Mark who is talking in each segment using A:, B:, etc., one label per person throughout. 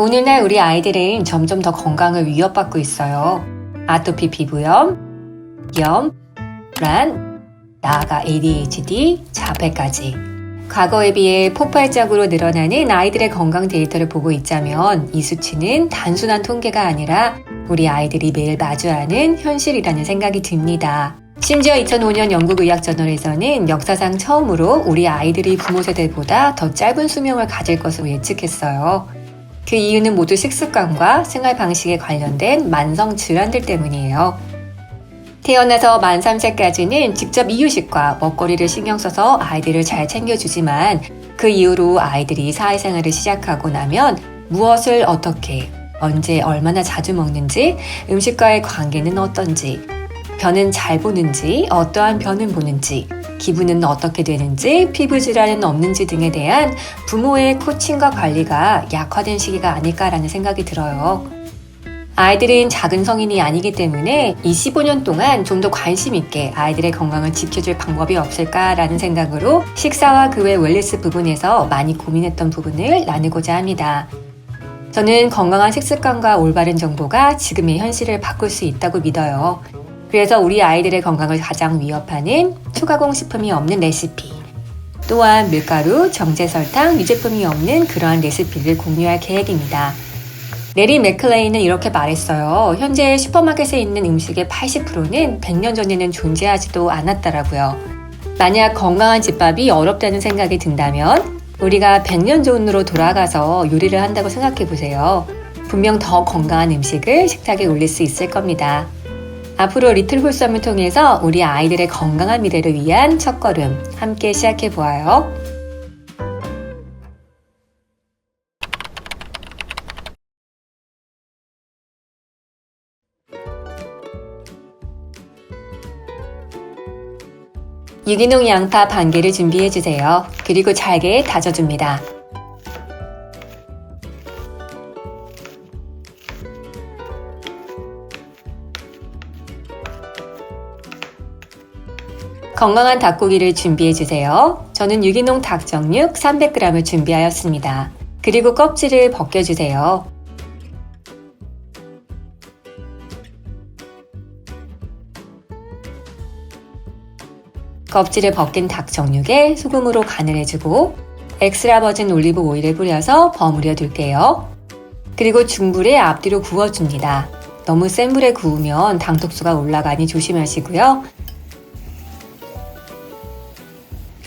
A: 오늘날 우리 아이들은 점점 더 건강을 위협받고 있어요. 아토피 피부염, 염, 란, 나아가 ADHD, 자폐까지. 과거에 비해 폭발적으로 늘어나는 아이들의 건강 데이터를 보고 있자면 이 수치는 단순한 통계가 아니라 우리 아이들이 매일 마주하는 현실이라는 생각이 듭니다. 심지어 2005년 영국 의학 저널에서는 역사상 처음으로 우리 아이들이 부모 세대보다 더 짧은 수명을 가질 것으로 예측했어요. 그 이유는 모두 식습관과 생활 방식에 관련된 만성 질환들 때문이에요. 태어나서 만 3세까지는 직접 이유식과 먹거리를 신경 써서 아이들을 잘 챙겨주지만 그 이후로 아이들이 사회생활을 시작하고 나면 무엇을 어떻게, 언제, 얼마나 자주 먹는지, 음식과의 관계는 어떤지, 변은 잘 보는지, 어떠한 변은 보는지, 기분은 어떻게 되는지, 피부 질환은 없는지 등에 대한 부모의 코칭과 관리가 약화된 시기가 아닐까라는 생각이 들어요. 아이들은 작은 성인이 아니기 때문에 이 15년 동안 좀 더 관심 있게 아이들의 건강을 지켜줄 방법이 없을까라는 생각으로 식사와 그 외 웰리스 부분에서 많이 고민했던 부분을 나누고자 합니다. 저는 건강한 식습관과 올바른 정보가 지금의 현실을 바꿀 수 있다고 믿어요. 그래서 우리 아이들의 건강을 가장 위협하는 초가공 식품이 없는 레시피, 또한 밀가루, 정제 설탕, 유제품이 없는 그러한 레시피를 공유할 계획입니다. 레리 맥클레이는 이렇게 말했어요. 현재 슈퍼마켓에 있는 음식의 80%는 100년 전에는 존재하지도 않았다라고요. 만약 건강한 집밥이 어렵다는 생각이 든다면 우리가 100년 전으로 돌아가서 요리를 한다고 생각해 보세요. 분명 더 건강한 음식을 식탁에 올릴 수 있을 겁니다. 앞으로 리틀 홀썸을 통해서 우리 아이들의 건강한 미래를 위한 첫걸음 함께 시작해 보아요. 유기농 양파 반 개를 준비해 주세요. 그리고 잘게 다져줍니다. 건강한 닭고기를 준비해 주세요. 저는 유기농 닭정육 300g을 준비하였습니다. 그리고 껍질을 벗겨주세요. 껍질을 벗긴 닭 정육에 소금으로 간을 해주고 엑스라 버진 올리브 오일을 뿌려서 버무려 둘게요. 그리고 중불에 앞뒤로 구워줍니다. 너무 센 불에 구우면 당독수가 올라가니 조심하시고요.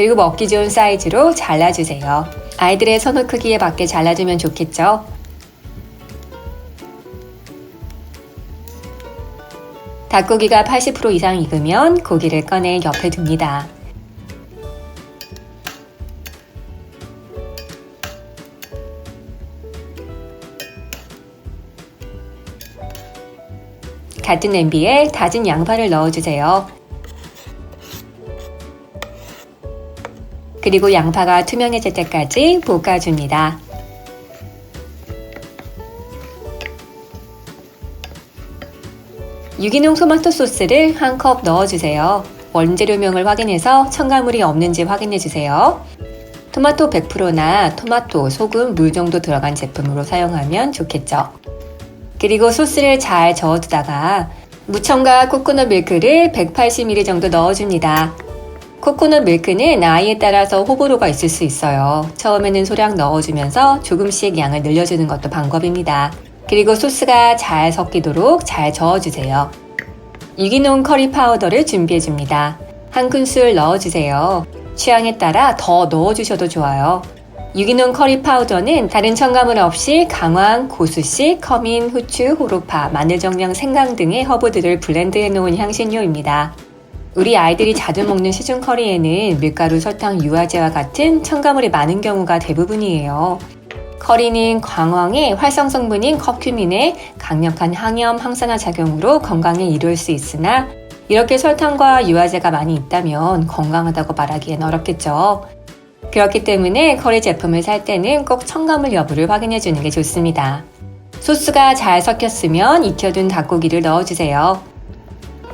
A: 그리고 먹기 좋은 사이즈로 잘라주세요. 아이들의 선호 크기에 맞게 잘라주면 좋겠죠? 닭고기가 80% 이상 익으면 고기를 꺼내 옆에 둡니다. 같은 냄비에 다진 양파를 넣어주세요. 그리고 양파가 투명해질 때까지 볶아줍니다. 유기농 토마토 소스를 한 컵 넣어주세요. 원재료명을 확인해서 첨가물이 없는지 확인해주세요. 토마토 100%나 토마토, 소금, 물 정도 들어간 제품으로 사용하면 좋겠죠. 그리고 소스를 잘 저어두다가 무청과 코코넛 밀크를 180ml 정도 넣어줍니다. 코코넛 밀크는 아이에 따라서 호불호가 있을 수 있어요. 처음에는 소량 넣어주면서 조금씩 양을 늘려주는 것도 방법입니다. 그리고 소스가 잘 섞이도록 잘 저어주세요. 유기농 커리 파우더를 준비해줍니다. 한 큰술 넣어주세요. 취향에 따라 더 넣어주셔도 좋아요. 유기농 커리 파우더는 다른 첨가물 없이 강황, 고수씨, 커민, 후추, 호로파, 마늘 정량, 생강 등의 허브들을 블렌드해 놓은 향신료입니다. 우리 아이들이 자주 먹는 시중 커리에는 밀가루, 설탕, 유화제와 같은 첨가물이 많은 경우가 대부분이에요. 커리는 광황의 활성 성분인 커큐민의 강력한 항염, 항산화 작용으로 건강에 이로울 수 있으나 이렇게 설탕과 유화제가 많이 있다면 건강하다고 말하기엔 어렵겠죠. 그렇기 때문에 커리 제품을 살 때는 꼭 첨가물 여부를 확인해 주는 게 좋습니다. 소스가 잘 섞였으면 익혀둔 닭고기를 넣어주세요.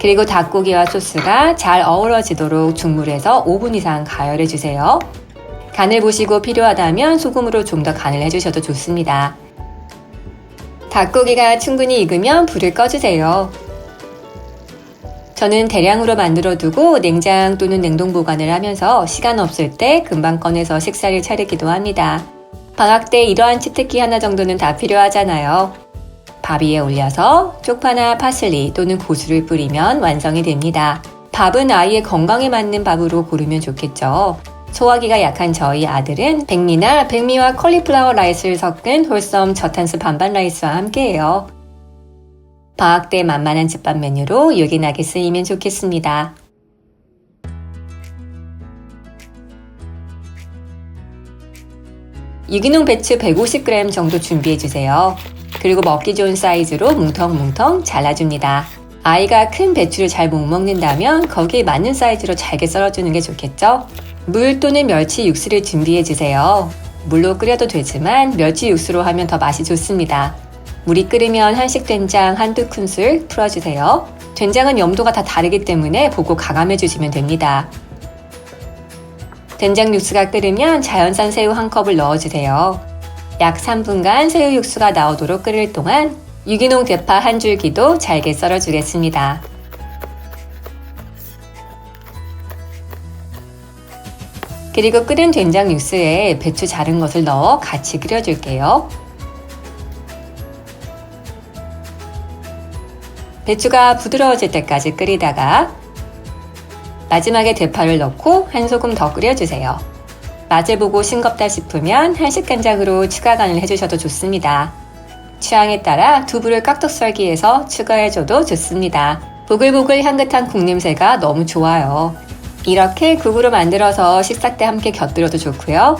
A: 그리고 닭고기와 소스가 잘 어우러지도록 중물에서 5분 이상 가열해 주세요. 간을 보시고 필요하다면 소금으로 좀 더 간을 해주셔도 좋습니다. 닭고기가 충분히 익으면 불을 꺼주세요. 저는 대량으로 만들어 두고 냉장 또는 냉동 보관을 하면서 시간 없을 때 금방 꺼내서 식사를 차리기도 합니다. 방학 때 이러한 치트키 하나 정도는 다 필요하잖아요. 밥 위에 올려서 쪽파나 파슬리 또는 고수를 뿌리면 완성이 됩니다. 밥은 아이의 건강에 맞는 밥으로 고르면 좋겠죠. 소화기가 약한 저희 아들은 백미나 백미와 컬리플라워 라이스를 섞은 홀썸 저탄수 반반 라이스와 함께해요. 방학 때 만만한 집밥 메뉴로 요긴하게 쓰이면 좋겠습니다. 유기농 배추 150g 정도 준비해주세요. 그리고 먹기 좋은 사이즈로 뭉텅뭉텅 잘라줍니다. 아이가 큰 배추를 잘 못 먹는다면 거기에 맞는 사이즈로 잘게 썰어주는 게 좋겠죠? 물 또는 멸치 육수를 준비해 주세요. 물로 끓여도 되지만 멸치 육수로 하면 더 맛이 좋습니다. 물이 끓으면 한식 된장 한두 큰술 풀어주세요. 된장은 염도가 다 다르기 때문에 보고 가감해 주시면 됩니다. 된장 육수가 끓으면 자연산 새우 한 컵을 넣어주세요. 약 3분간 새우 육수가 나오도록 끓일 동안 유기농 대파 한 줄기도 잘게 썰어주겠습니다. 그리고 끓은 된장 육수에 배추 자른 것을 넣어 같이 끓여줄게요. 배추가 부드러워질 때까지 끓이다가 마지막에 대파를 넣고 한 소금 더 끓여주세요. 맛을 보고 싱겁다 싶으면 한식 간장으로 추가 간을 해주셔도 좋습니다. 취향에 따라 두부를 깍둑 썰기해서 추가해줘도 좋습니다. 보글보글 향긋한 국 냄새가 너무 좋아요. 이렇게 국으로 만들어서 식사 때 함께 곁들여도 좋고요.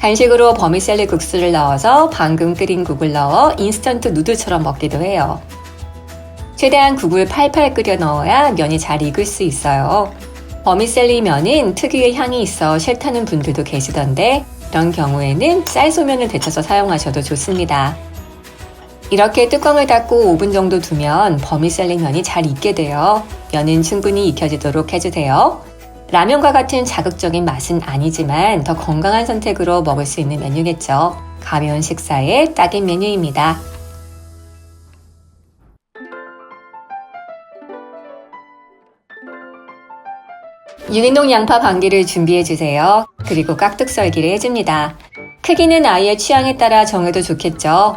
A: 간식으로 버미셀리 국수를 넣어서 방금 끓인 국을 넣어 인스턴트 누들처럼 먹기도 해요. 최대한 국을 팔팔 끓여 넣어야 면이 잘 익을 수 있어요. 버미셀리 면은 특유의 향이 있어 싫다는 분들도 계시던데 이런 경우에는 쌀소면을 데쳐서 사용하셔도 좋습니다. 이렇게 뚜껑을 닫고 5분 정도 두면 버미셀리 면이 잘 익게 돼요. 면은 충분히 익혀지도록 해주세요. 라면과 같은 자극적인 맛은 아니지만 더 건강한 선택으로 먹을 수 있는 메뉴겠죠. 가벼운 식사에 딱인 메뉴입니다. 유기농 양파 반개를 준비해 주세요. 그리고 깍둑 썰기를 해줍니다. 크기는 아이의 취향에 따라 정해도 좋겠죠.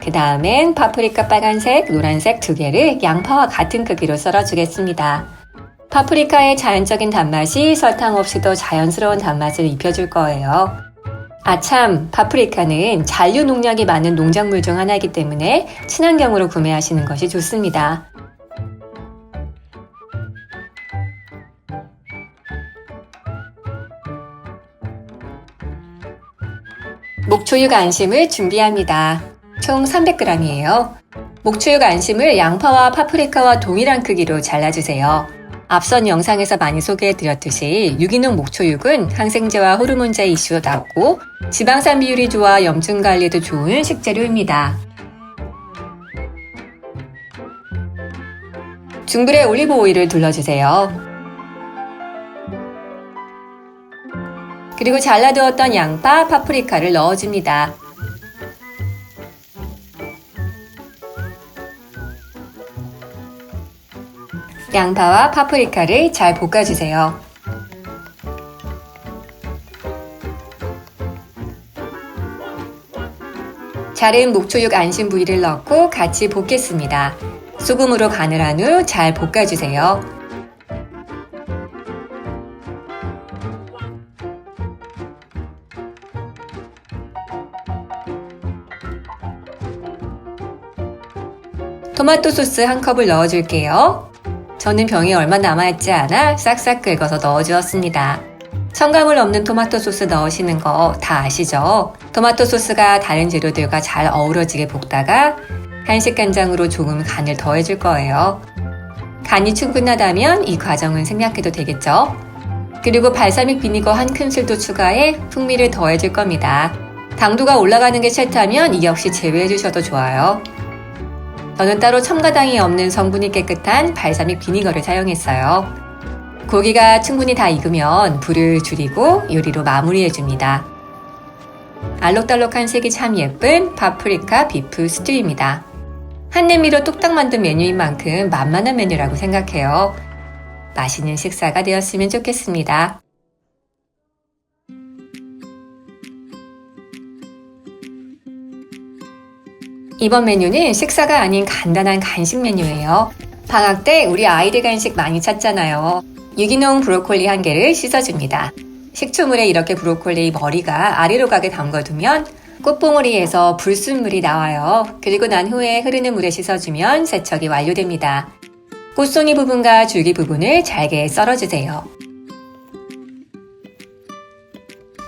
A: 그 다음엔 파프리카 빨간색, 노란색 두 개를 양파와 같은 크기로 썰어주겠습니다. 파프리카의 자연적인 단맛이 설탕 없이도 자연스러운 단맛을 입혀줄 거예요. 아참, 파프리카는 잔류 농약이 많은 농작물 중 하나이기 때문에 친환경으로 구매하시는 것이 좋습니다. 목초육 안심을 준비합니다. 총 300g이에요. 목초육 안심을 양파와 파프리카와 동일한 크기로 잘라주세요. 앞선 영상에서 많이 소개해드렸듯이 유기농 목초육은 항생제와 호르몬제 이슈도 낮고 지방산 비율이 좋아 염증 관리에도 좋은 식재료입니다. 중불에 올리브 오일을 둘러주세요. 그리고 잘라두었던 양파, 파프리카를 넣어줍니다. 양파와 파프리카를 잘 볶아주세요. 자른 목초육 안심 부위를 넣고 같이 볶겠습니다. 소금으로 간을 한 후 잘 볶아주세요. 토마토 소스 한 컵을 넣어줄게요. 저는 병이 얼마 남아있지 않아 싹싹 긁어서 넣어주었습니다. 첨가물 없는 토마토 소스 넣으시는 거 다 아시죠? 토마토 소스가 다른 재료들과 잘 어우러지게 볶다가 한식 간장으로 조금 간을 더해줄 거예요. 간이 충분하다면 이 과정은 생략해도 되겠죠? 그리고 발사믹 비니거 한 큰술도 추가해 풍미를 더해줄 겁니다. 당도가 올라가는 게 싫다면 이 역시 제외해 주셔도 좋아요. 저는 따로 첨가당이 없는 성분이 깨끗한 발사믹 비니거를 사용했어요. 고기가 충분히 다 익으면 불을 줄이고 요리로 마무리해 줍니다. 알록달록한 색이 참 예쁜 파프리카 비프 스튜입니다. 한 냄비로 뚝딱 만든 메뉴인 만큼 만만한 메뉴라고 생각해요. 맛있는 식사가 되었으면 좋겠습니다. 이번 메뉴는 식사가 아닌 간단한 간식 메뉴예요. 방학 때 우리 아이들 간식 많이 찾잖아요. 유기농 브로콜리 한 개를 씻어줍니다. 식초물에 이렇게 브로콜리 머리가 아래로 가게 담궈두면 꽃봉오리에서 불순물이 나와요. 그리고 난 후에 흐르는 물에 씻어주면 세척이 완료됩니다. 꽃송이 부분과 줄기 부분을 잘게 썰어주세요.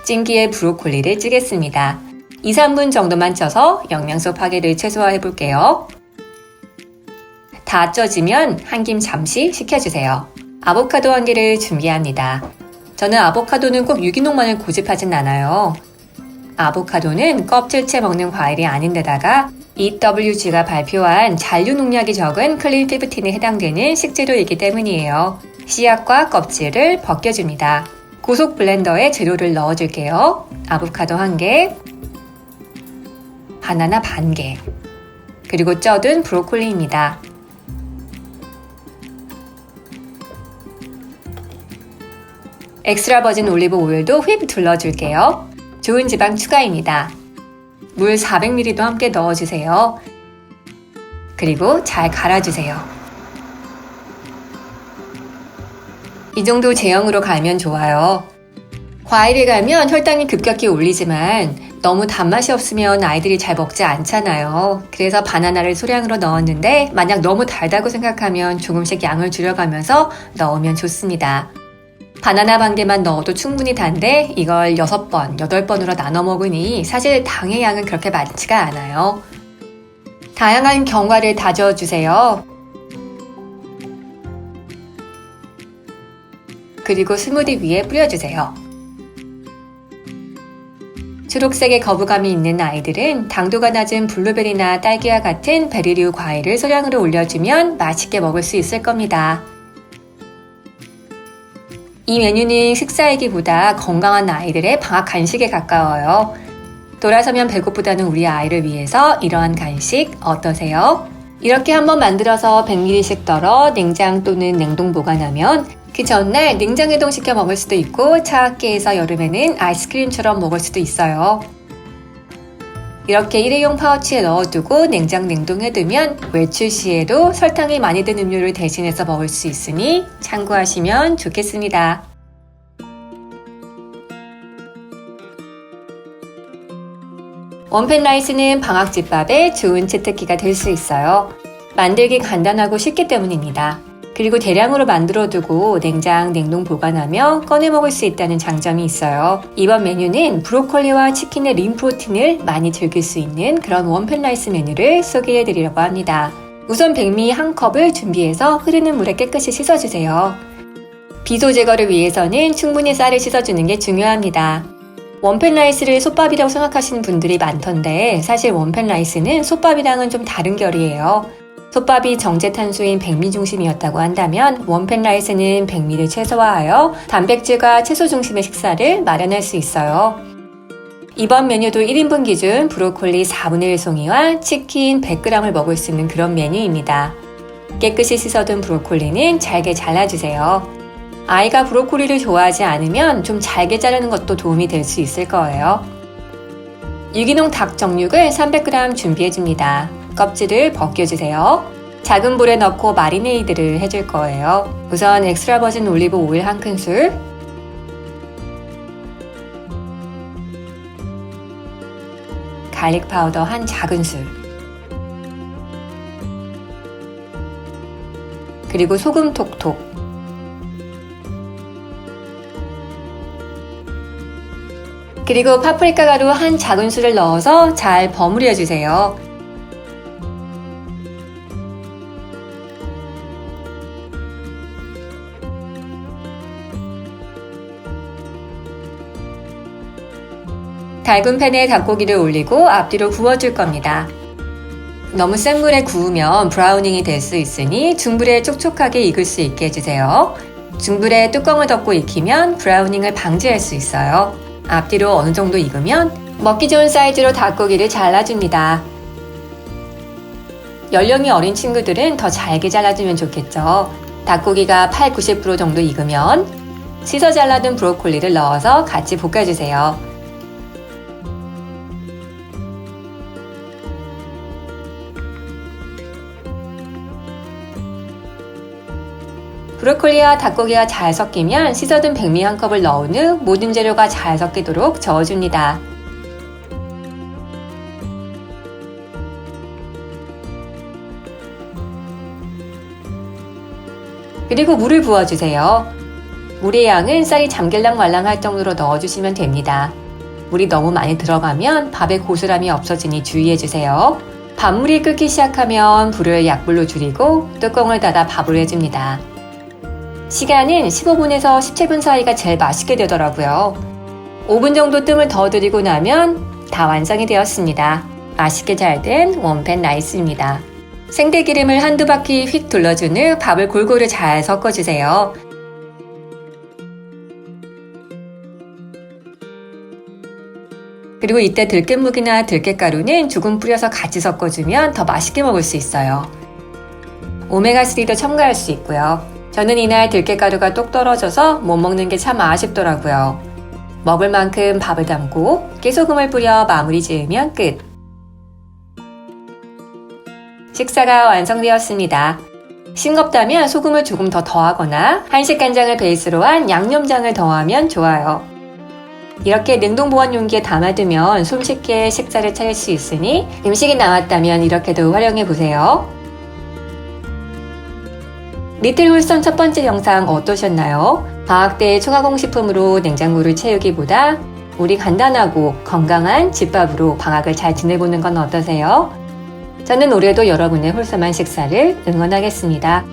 A: 찜기에 브로콜리를 찌겠습니다. 2, 3분 정도만 쪄서 영양소 파괴를 최소화해 볼게요. 다 쪄지면 한 김 잠시 식혀주세요. 아보카도 한 개를 준비합니다. 저는 아보카도는 꼭 유기농만을 고집하진 않아요. 아보카도는 껍질째 먹는 과일이 아닌데다가 EWG가 발표한 잔류 농약이 적은 클린 15에 해당되는 식재료이기 때문이에요. 씨앗과 껍질을 벗겨줍니다. 고속 블렌더에 재료를 넣어줄게요. 아보카도 한 개, 바나나 반 개, 그리고 쪄둔 브로콜리입니다. 엑스트라 버진 올리브 오일도 휘입 둘러줄게요. 좋은 지방 추가입니다. 물 400ml도 함께 넣어주세요. 그리고 잘 갈아주세요. 이 정도 제형으로 갈면 좋아요. 과일을 갈면 혈당이 급격히 올리지만 너무 단맛이 없으면 아이들이 잘 먹지 않잖아요. 그래서 바나나를 소량으로 넣었는데 만약 너무 달다고 생각하면 조금씩 양을 줄여가면서 넣으면 좋습니다. 바나나 반 개만 넣어도 충분히 단데 이걸 6번, 8번으로 나눠 먹으니 사실 당의 양은 그렇게 많지가 않아요. 다양한 견과를 다져 주세요. 그리고 스무디 위에 뿌려주세요. 초록색의 거부감이 있는 아이들은 당도가 낮은 블루베리나 딸기와 같은 베리류 과일을 소량으로 올려주면 맛있게 먹을 수 있을 겁니다. 이 메뉴는 식사이기보다 건강한 아이들의 방학 간식에 가까워요. 돌아서면 배고프다는 우리 아이를 위해서 이러한 간식 어떠세요? 이렇게 한번 만들어서 100ml씩 덜어 냉장 또는 냉동 보관하면 그 전날 냉장 해동 시켜 먹을 수도 있고 차갑게 해서 여름에는 아이스크림처럼 먹을 수도 있어요. 이렇게 일회용 파우치에 넣어두고 냉장 냉동해두면 외출 시에도 설탕이 많이 든 음료를 대신해서 먹을 수 있으니 참고하시면 좋겠습니다. 원팬 라이스는 방학집밥에 좋은 채택기가 될 수 있어요. 만들기 간단하고 쉽기 때문입니다. 그리고 대량으로 만들어 두고 냉장, 냉동 보관하며 꺼내 먹을 수 있다는 장점이 있어요. 이번 메뉴는 브로콜리와 치킨의 린 프로틴을 많이 즐길 수 있는 그런 원팬 라이스 메뉴를 소개해 드리려고 합니다. 우선 백미 한 컵을 준비해서 흐르는 물에 깨끗이 씻어주세요. 비소 제거를 위해서는 충분히 쌀을 씻어주는 게 중요합니다. 원팬 라이스를 솥밥이라고 생각하시는 분들이 많던데 사실 원팬 라이스는 솥밥이랑은 좀 다른 결이에요. 솥밥이 정제 탄수인 백미 중심이었다고 한다면 원팬 라이스는 백미를 최소화하여 단백질과 채소 중심의 식사를 마련할 수 있어요. 이번 메뉴도 1인분 기준 브로콜리 4분의 1 송이와 치킨 100g을 먹을 수 있는 그런 메뉴입니다. 깨끗이 씻어둔 브로콜리는 잘게 잘라주세요. 아이가 브로콜리를 좋아하지 않으면 좀 잘게 자르는 것도 도움이 될 수 있을 거예요. 유기농 닭 정육을 300g 준비해줍니다. 껍질을 벗겨주세요. 작은 볼에 넣고 마리네이드를 해줄 거예요. 우선 엑스트라 버진 올리브 오일 한 큰술, 갈릭 파우더 한 작은술, 그리고 소금 톡톡, 그리고 파프리카 가루 한 작은술을 넣어서 잘 버무려 주세요. 달군 팬에 닭고기를 올리고 앞뒤로 구워줄 겁니다. 너무 센 물에 구우면 브라우닝이 될 수 있으니 중불에 촉촉하게 익을 수 있게 해주세요. 중불에 뚜껑을 덮고 익히면 브라우닝을 방지할 수 있어요. 앞뒤로 어느 정도 익으면 먹기 좋은 사이즈로 닭고기를 잘라줍니다. 연령이 어린 친구들은 더 잘게 잘라주면 좋겠죠. 닭고기가 8, 90% 정도 익으면 씻어 잘라둔 브로콜리를 넣어서 같이 볶아주세요. 브로콜리와 닭고기가 잘 섞이면 씻어둔 백미 한 컵을 넣은 후 모든 재료가 잘 섞이도록 저어줍니다. 그리고 물을 부어주세요. 물의 양은 쌀이 잠길랑 말랑할 정도로 넣어주시면 됩니다. 물이 너무 많이 들어가면 밥의 고소함이 없어지니 주의해주세요. 밥물이 끓기 시작하면 불을 약불로 줄이고 뚜껑을 닫아 밥을 해줍니다. 시간은 15분에서 17분 사이가 제일 맛있게 되더라고요. 5분 정도 뜸을 더 들이고 나면 다 완성이 되었습니다. 맛있게 잘 된 원팬 라이스입니다. 생들기름을 한두 바퀴 휙 둘러준 후 밥을 골고루 잘 섞어주세요. 그리고 이때 들깨묵이나 들깨가루는 조금 뿌려서 같이 섞어주면 더 맛있게 먹을 수 있어요. 오메가3도 첨가할 수 있고요. 저는 이날 들깨가루가 똑 떨어져서 못 먹는 게 참 아쉽더라고요. 먹을 만큼 밥을 담고 깨소금을 뿌려 마무리 지으면 끝. 식사가 완성되었습니다. 싱겁다면 소금을 조금 더 더하거나 한식 간장을 베이스로 한 양념장을 더하면 좋아요. 이렇게 냉동 보관 용기에 담아두면 손쉽게 식자를 차릴 수 있으니 음식이 남았다면 이렇게도 활용해 보세요. 리틀 홀선 첫 번째 영상 어떠셨나요? 방학때 초가공식품으로 냉장고를 채우기보다 우리 간단하고 건강한 집밥으로 방학을 잘 지내보는 건 어떠세요? 저는 올해도 여러분의 홀섬한 식사를 응원하겠습니다.